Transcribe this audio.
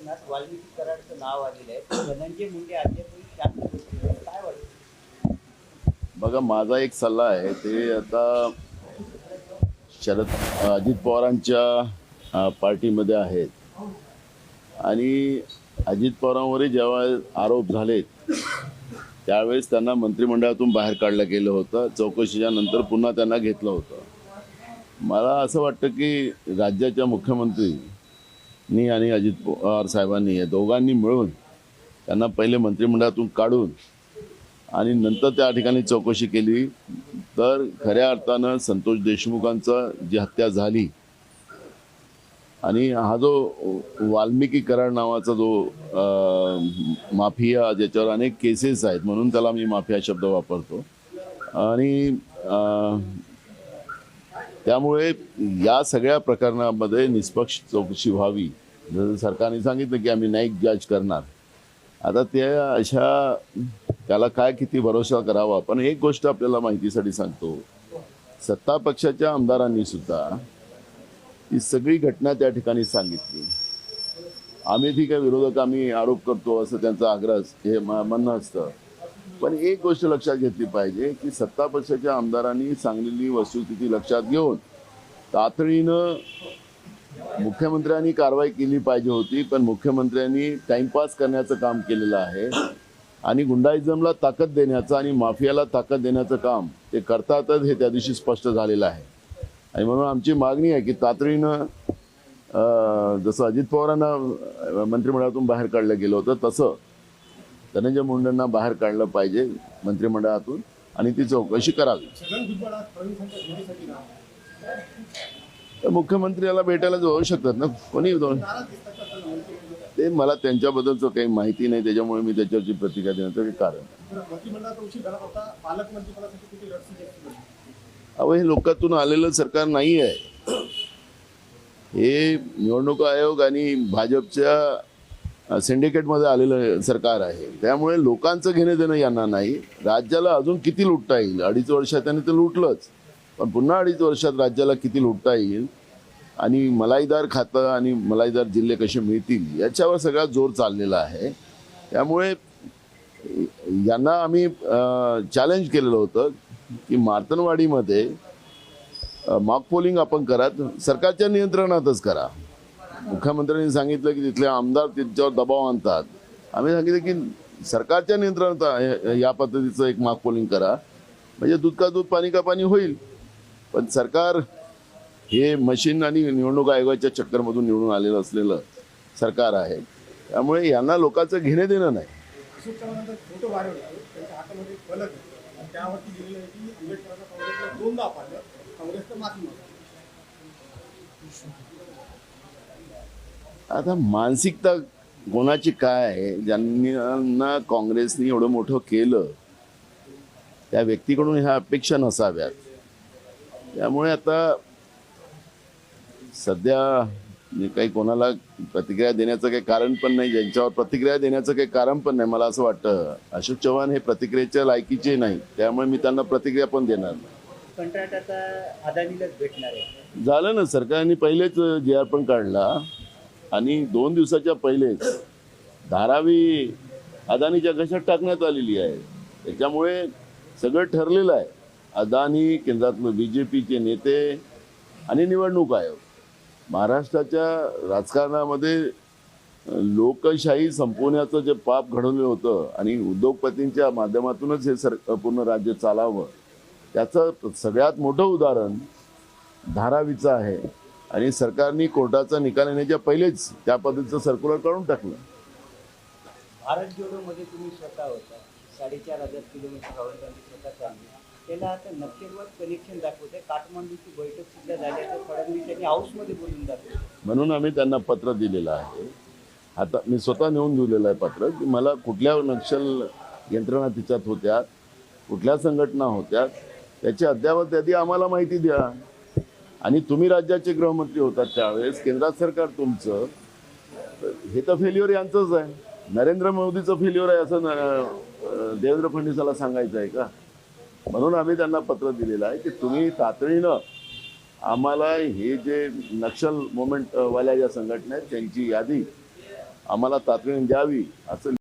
समीकरणात वाल्मिकी कराडचं नाव आलेलं आहे. धनंजय मुंडे अद्यापही शांत काय वाटतं? बघा माझा एक सल्ला आहे ते आता शरद अजित पवारांच्या पार्टीमध्ये आहेत. आणि अजित पवारांवरही जेव्हा आरोप झालेत त्यावेळेस त्यांना मंत्रिमंडळातून बाहेर काढलं गेलं होतं. चौकशीच्या नंतर पुन्हा त्यांना घेतलं होतं. मला असं वाटतं की राज्याच्या मुख्यमंत्री नी आणि अजित पवार साहेबांनी या दोघांनी मिळून त्यांना पहिले मंत्रिमंडळातून काढून आणि नंतर त्या ठिकाणी चौकशी केली. तर खऱ्या अर्थानं संतोष देशमुखांचा जी हत्या झाली आणि हा जो वाल्मिकी कराड नावाचा जो माफिया ज्याच्यावर अनेक केसेस आहेत म्हणून त्याला मी माफिया शब्द वापरतो. आणि त्यामुळे या सगळ्या प्रकरणामध्ये निष्पक्ष चौकशी व्हावी. जसं सरकारने सांगितलं की आम्ही न्यायिक जज करणार. आता त्या अशा त्याला काय किती भरोसा करावा? पण एक गोष्ट आपल्याला माहितीसाठी सांगतो. सत्ता पक्षाच्या आमदारांनी सुद्धा ही सगळी घटना त्या ठिकाणी सांगितली. आम्ही ठीक आहे विरोधक आम्ही आरोप करतो असं त्यांचा आग्रह हे म- म्हणणं असतं. पण एक गोष्ट लक्षात घेतली पाहिजे की सत्ता पक्षाच्या आमदारांनी सांगलेली वस्तुस्थिती लक्षात घेऊन तातडीनं मुख्यमंत्र्यांनी कारवाई केली पाहिजे होती पण मुख्यमंत्र्यांनी टाइमपास करण्याचं काम केलेलं आहे आणि गुंडाइजमला ताकद देण्याचं आणि माफियाला ताकद देण्याचं काम ते करतातच हे त्या दिवशी स्पष्ट झालेलं आहे. आणि म्हणून आमची मागणी आहे की तातडीनं जसं अजित पवारांना मंत्रिमंडळातून बाहेर काढलं गेलं होतं तसं धनंजय मुंडेंना बाहेर काढलं पाहिजे मंत्रिमंडळातून आणि ती चौकशी करावी. तर मुख्यमंत्र्याला भेटायला जाऊ शकतात ना? कोणी दोन ते मला त्यांच्याबद्दलचं काही माहिती नाही त्याच्यामुळे मी त्याच्यावरची प्रतिक्रिया देण्याचं काही कारण अहो हे लोकातून आलेलं सरकार नाही आहे हे निवडणूक आयोग आणि भाजपच्या सिंडिकेटमध्ये आलेलं सरकार आहे. त्यामुळे लोकांचं घेणं देणं यांना नाही. राज्याला अजून किती लुटता येईल? अडीच वर्षात त्यांनी ते लुटलंच. पण पुन्हा अडीच वर्षात राज्याला किती लुटता येईल? आणि मलाईदार खातं आणि मलाईदार जिल्हे कसे मिळतील? याच्यावर सगळा जोर चाललेला आहे. त्यामुळे यांना आम्ही चॅलेंज केलेलं होतं की मार्तनवाडीमध्ये मॉक पोलिंग आपण करा सरकारच्या नियंत्रणातच करा. मुख्यमंत्र्यांनी सांगितलं की तिथले आमदार त्यांच्यावर दबाव आणतात. आम्ही सांगितलं की सरकारच्या नियंत्रणात या पद्धतीचं एक माग पोलिंग करा. म्हणजे दूध का दूध पाणी का पाणी होईल. पण सरकार हे मशीन आणि निवडणूक आयोगाच्या चक्करमधून निवडून आलेलं असलेलं सरकार आहे. त्यामुळे यांना लोकांचं घेणे देणं नाही. आता मानसिकता कोणाची काय आहे? ज्यांना काँग्रेसने एवढं मोठं केलं त्या व्यक्तीकडून ह्या अपेक्षा नसाव्यात. त्यामुळे आता सध्या काही कोणाला प्रतिक्रिया देण्याचं काही कारण पण नाही ज्यांच्यावर प्रतिक्रिया देण्याचं काही कारण पण नाही मला असं वाटतं. अशोक चव्हाण हे प्रतिक्रियेच्या लायकीचे नाही त्यामुळे मी त्यांना प्रतिक्रिया पण देणार नाही. कंत्राट आता अदानीलाच भेटणार आहे. झालं ना सरकारने पहिलेच जे आर पण काढला. आणि दोन दिवसाच्या पहिलेच धारावी अदानीच्या कशात टाकण्यात आलेली आहे. त्याच्यामुळे सगळं ठरलेलं आहे. अदानी केंद्रातलं बी जे पीचे नेते आणि निवडणूक आयोग. महाराष्ट्राच्या राजकारणामध्ये लोकशाही संपवण्याचं जे पाप घडवलं होतं आणि उद्योगपतींच्या माध्यमातूनच हे सर पूर्ण राज्य चालावं त्याचं सगळ्यात मोठं उदाहरण धारावीचं आहे. आणि सरकारने कोर्टाचा निकाल येण्याच्या पहिलेच त्या पद्धतीचं सर्क्युलर काढून टाकलं. भारत जोडोमध्ये तुम्ही स्वतः होता. साडेचार हजार किलोमीटर राहुल गांधी स्वतः चालली. त्याला आता नक्षलवाद कनेक्शन दाखवत आहे काठमांडूची बैठक सुद्धा झाल्याचं फडणवीस यांनी हाऊसमध्ये बोलून दाखवलं. म्हणून आम्ही त्यांना पत्र दिलेलं आहे. आता मी स्वतः नेऊन दिलेलं आहे पत्र की मला कुठल्या नक्षल यंत्रणा तिच्यात होत्या कुठल्या संघटना होत्या त्याची अद्यावत यादी आम्हाला माहिती द्या. आणि तुम्ही राज्याचे गृहमंत्री होतात त्यावेळेस केंद्रात सरकार तुमचं हे तर फेल्युअर यांचंच आहे. नरेंद्र मोदीचं फेल्युअर आहे असं देवेंद्र फडणवीसाला सांगायचं आहे का? म्हणून आम्ही त्यांना पत्र दिलेलं आहे की तुम्ही तातडीनं आम्हाला हे जे नक्षल मुवमेंटवाल्या ज्या संघटना आहेत त्यांची यादी आम्हाला तातडीनं द्यावी असं